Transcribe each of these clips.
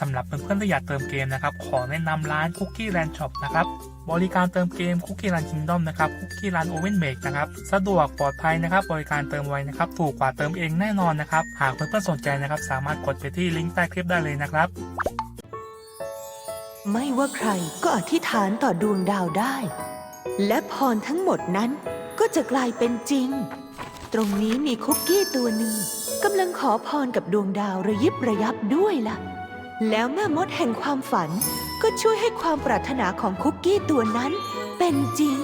สำหรับเพื่อนๆที่อยากเติมเกมนะครับ ขอแนะนำร้าน Cookie Land Shop นะครับ บริการเติมเกม Cookie Land Kingdom นะครับ Cookie Land Oven Make นะครับ สะดวกปลอดภัยนะครับ บริการเติมไวนะครับ ถูกกว่าเติมเองแน่นอนนะครับ หากเพื่อนๆสนใจนะครับ สามารถกดไปที่ลิงก์ใต้คลิปได้เลยนะครับ ไม่ว่าใครก็อธิษฐานต่อดวงดาวได้ และพรทั้งหมดนั้นก็จะกลายเป็นจริง ตรงนี้มีคุกกี้ตัวหนึ่งกำลังขอพรกับดวงดาวระยิบระยับด้วยล่ะ แล้วแม่มดแห่งความฝันก็ช่วยให้ความปรารถนาของคุกกี้ตัวนั้นเป็นจริง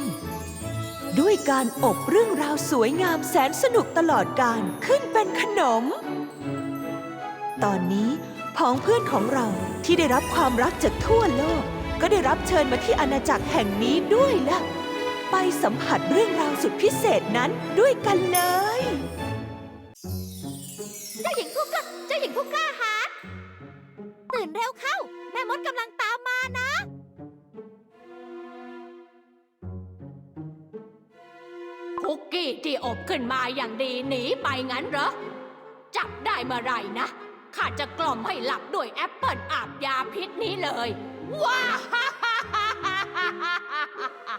ด้วยการอบเรื่องราวสวยงามแสนสนุกตลอดการขึ้นเป็นขนม ตอนนี้ผองเพื่อนของเราที่ได้รับความรักจากทั่วโลก ก็ได้รับเชิญมาที่อาณาจักรแห่งนี้ด้วยล่ะไปสัมผัสเรื่องราวสุดพิเศษนั้นด้วยกันเลย เจ้าหญิงผู้กล้าเจ้าหญิงผู้กล้าหา ตื่นเร็วเข้า แม่มดกำลังตามมานะ คุกกี้ที่อบขึ้นมาอย่างดีหนีไปงั้นเหรอ จับได้เมื่อไหรนะข้าจะกล่อมให้หลับด้วยแอปเปิลอาบยาพิษนี้เลย ว้าฮ่าฮ่าฮ่าฮ่าฮ่าฮ่า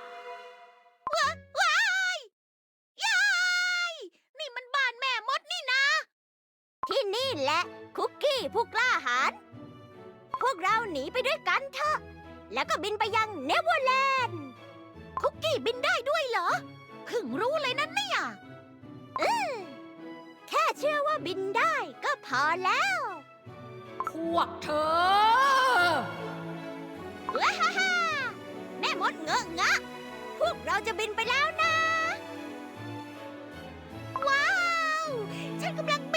ว้ายยายนี่มันบ้านแม่มดนี่นะ ที่นี่แหละ คุกกี้ผู้กล้าหาญ พวกเราหนีไปด้วยกันเถอะ แล้วก็บินไปยังเนเวอร์แลนด์ คุกกี้บินได้ด้วยเหรอเพิ่งรู้เลยนะเนี่ยอืมแค่เชื่อว่าบินได้ก็พอแล้ว พวกเธอ ว้าฮ่าฮ่าแม่มดเงอะงะ พวกเราจะบินไปแล้วนะ ว้าว ฉันกำลังบินอยู่นี่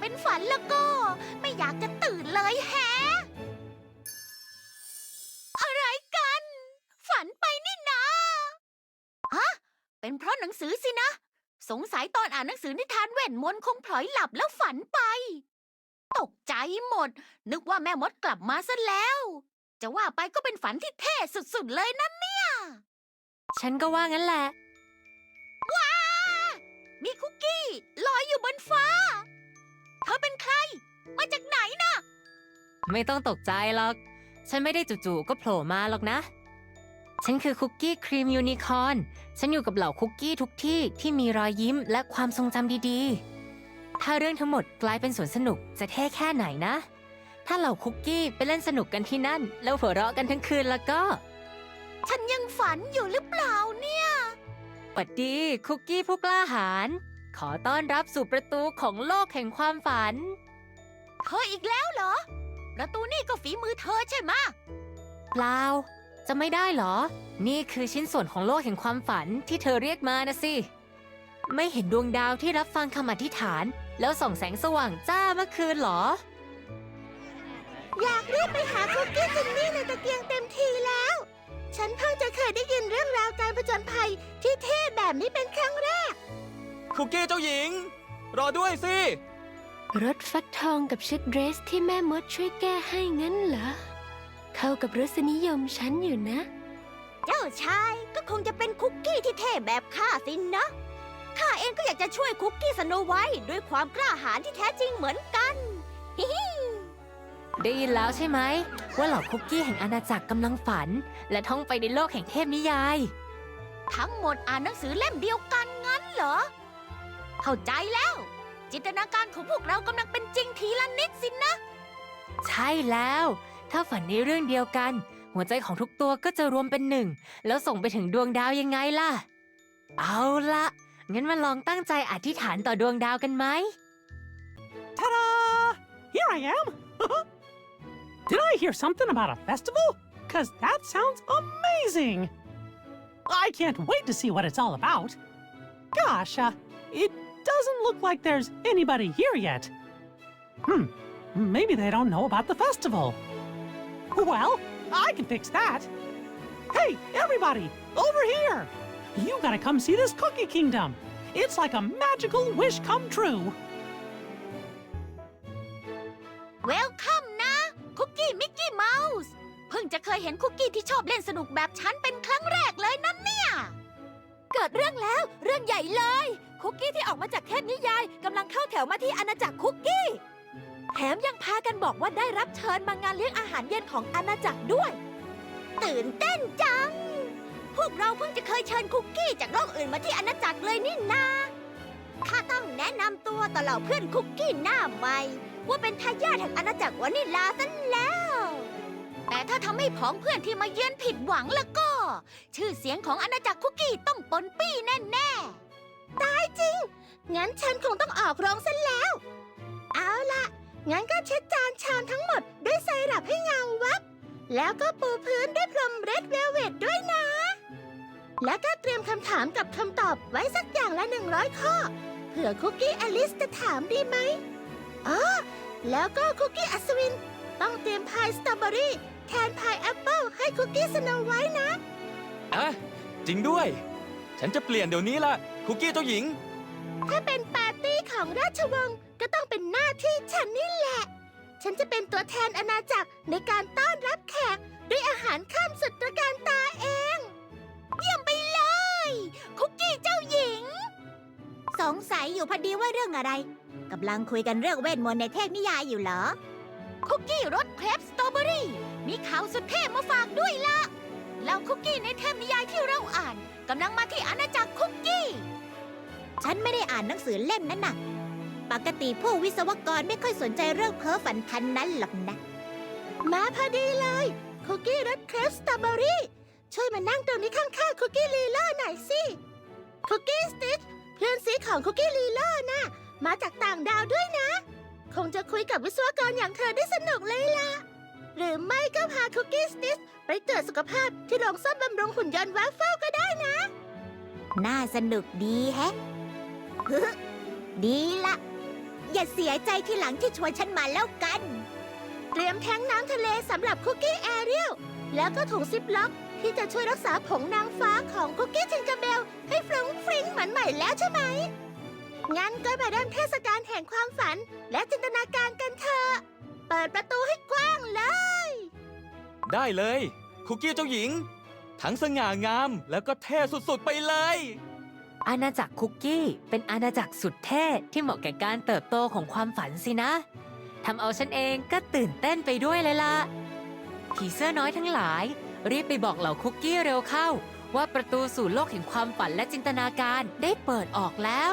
เป็นฝันแล้วก็ ไม่อยากจะตื่นเลยแฮะ อะไรกัน ฝันไปนี่นะฮะเป็นเพราะหนังสือสินะ สงสัยตอนอ่านหนังสือนิทานเว่นมนต์คงพลอยหลับแล้วฝันไป ตกใจหมด นึกว่าแม่มดกลับมาซะแล้ว จะว่าไปก็เป็นฝันที่เท่สุดๆเลยนะเนี่ย ฉันก็ว่างั้นแหละ มาจากไหนนะ ไม่ต้องตกใจหรอก ฉันไม่ได้จู่ๆก็โผล่มาหรอกนะ ฉันคือคุกกี้ครีมยูนิคอร์น ฉันอยู่กับเหล่าคุกกี้ทุกที่ที่มีรอยยิ้มและความทรงจำดีๆ ถ้าเรื่องทั้งหมดกลายเป็นสวนสนุกจะเท่แค่ไหนนะ ถ้าเหล่าคุกกี้ไปเล่นสนุกกันที่นั่น แล้วหัวเราะกันทั้งคืนแล้วก็ ฉันยังฝันอยู่หรือเปล่าเนี่ย ปัดดีคุกกี้ผู้กล้าหาญขอต้อนรับสู่ประตูของโลกแห่งความฝัน เธออีกแล้วเหรอ ประตูนี่ก็ฝีมือเธอใช่ไหมะเปล่า จะไม่ได้เหรอ นี่คือชิ้นส่วนของโลกแห่งความฝันที่เธอเรียกมานะสิ ไม่เห็นดวงดาวที่รับฟังคำอธิษฐาน แล้วส่องแสงสว่างจ้าเมื่อคืนเหรอ อยากรีบไปหาคุกกี้จินนี่ในตะเกียงเต็มทีแล้ว ฉันเพิ่งจะเคยได้ยินเรื่องราวการผจญภัยที่เท่แบบนี้เป็นครั้งแรก คุกกี้เจ้าหญิง รอด้วยสิ รถฟักทองกับชุดเดรสที่แม่มดช่วยแก้ให้งั้นเหรอ เข้ากับรสนิยมฉันอยู่นะ เจ้าชายก็คงจะเป็นคุกกี้ที่เท่แบบข้าสินนะ ข้าเองก็อยากจะช่วยคุกกี้สโนไวท์ด้วยความกล้าหาญที่แท้จริงเหมือนกันฮิฮิได้ยินแล้วใช่ไหม ว่าเหล่าคุกกี้แห่งอาณาจักรกำลังฝัน และท่องไปในโลกแห่งเทพนิยาย ทั้งหมดอ่านหนังสือเล่มเดียวกันงั้นเหรอ เข้าใจแล้ว จินตนาการของพวกเรากำลังเป็นจริงทีละนิดสินะ ใช่แล้ว ถ้าฝันในเรื่องเดียวกัน หัวใจของทุกตัวก็จะรวมเป็นหนึ่ง แล้วส่งไปถึงดวงดาวยังไงล่ะ เอาละงั้นมาลองตั้งใจอธิษฐานต่อดวงดาวกันไหม Ta-da! Here I am. Did I hear something about a festival? Cause that sounds amazing. I can't wait to see what it's all about. Gosh, uh, it doesn't look like there's anybody here yet. Hmm, maybe they don't know about the festival. Well, I can fix that. Hey, everybody, over here! You gotta come see this Cookie Kingdom. It's like a magical wish come true. เวลคัมนะ คุกกี้มิกกี้เมาส์ เพิ่งจะเคยเห็นคุกกี้ที่ชอบเล่นสนุกแบบฉันเป็นครั้งแรกเลยนั่นเนี่ย เ ย กิดเรื่องแล้ว เรื่องใหญ่เลย คุกกี้ที่ออกมาจากเทพนิยายกำลังเข้าแถวมาที่อาณาจักรคุกกี้ แถมยังพากันบอกว่าได้รับเชิญมางานเลี้ยงอาหารเย็นของอาณาจักรด้วย ตื่นเต้นจัง พวกเราเพิ่งจะเคยเชิญคุกกี้จากโลกอื่นมาที่อาณาจักรเลยนี่นาข้าต้องแนะนำตัวต่อเหล่าเพื่อนคุกกี้หน้าใหม่ ว่าเป็นทายาทแห่งอาณาจักรวานิลาซะแล้ว แต่ถ้าทำให้ผองเพื่อนที่มาเยือนผิดหวังแล้วก็ ชื่อเสียงของอาณาจักรคุกกี้ต้องปนปี้แน่ๆตายจริง งั้นฉันคงต้องออกโรงซะแล้ว เอาละงั้นก็เช็ดจานชามทั้งหมดด้วยไซรัปให้เงาวับ แล้วก็ปูพื้นด้วยพรมเรดเวลเวทด้วยนะ แล้วก็เตรียมคำถามกับคำตอบไว้สักอย่างละ100ข้อ เผื่อคุกกี้อลิสจะถามดีไหมอ๋อแล้วก็คุกกี้อัศวิน ต้องเตรียมพายสตรอเบอรี่แทนพายแอปเปิลให้คุกกี้สโนไว้นะ อะจริงด้วย ฉันจะเปลี่ยนเดี๋ยวนี้ละคุกกี้เจ้าหญิง ถ้าเป็นปาร์ตี้ของราชวงศ์ก็ต้องเป็นหน้าที่ฉันนี่แหละ ฉันจะเป็นตัวแทนอาณาจักรในการต้อนรับแขก ด้วยอาหารข้ามสุดตระการตาเอง เยี่ยมไปเลย คุกกี้เจ้าหญิง สงสัยอยู่พอดีว่าเรื่องอะไรกำลังคุยกันเรื่องเวทมนต์ในเทพนิยายอยู่เหรอ คุกกี้รสเครปสตรอเบอรี่ มีข่าวสุดเท่มาฝากด้วยละ แล้วคุกกี้ในเทพนิยายที่เราอ่านกำลังมาที่อาณาจักรคุกกี้ ฉันไม่ได้อ่านหนังสือเล่มนั้นน่ะ ปกติผู้วิศวกรไม่ค่อยสนใจเรื่องเพ้อฝันพันนั้นหรอกนะ มาพอดีเลย คุกกี้รสเครปสตรอเบอรี่ ช่วยมานั่งตรงนี้ข้างๆคุกกี้ลีโล่หน่อยสิ คุกกี้สติชเพื่อนซีของคุกกี้ลีโล่นะมาจากต่างดาวด้วยนะ คงจะคุยกับวิศวกรอย่างเธอได้สนุกเลยล่ะ หรือไม่ก็พาคุกกี้สติชไปตรวจสุขภาพที่โรงซ่อมบำรุงหุ่นยนต์วัฟเฟิลก็ได้นะ น่าสนุกดีแฮะ ดีละ อย่าเสียใจที่หลังที่ชวนฉันมาแล้วกัน เตรียมแท้งน้ำทะเลสำหรับคุกกี้แอเรียลแล้วก็ถุงซิปล็อกที่จะช่วยรักษาผงนางฟ้าของคุกกี้ทิงเกอร์เบล ให้ฟรุ้งฟริ้งเหมือนใหม่แล้วใช่ไหม งั้นก็มาเริ่มเทศกาลแห่งความฝันและจินตนาการกันเถอะ เปิดประตูให้กว้างเลย ได้เลย คุกกี้เจ้าหญิง ทั้งสง่างามแล้วก็เท่สุดๆไปเลย อาณาจักรคุกกี้เป็นอาณาจักรสุดเท่ที่เหมาะแก่การเติบโตของความฝันสินะทำเอาฉันเองก็ตื่นเต้นไปด้วยเลยล่ะผีเสื้อน้อยทั้งหลาย รีบไปบอกเหล่าคุกกี้เร็วเข้า ว่าประตูสู่โลกแห่งความฝันและจินตนาการได้เปิดออกแล้ว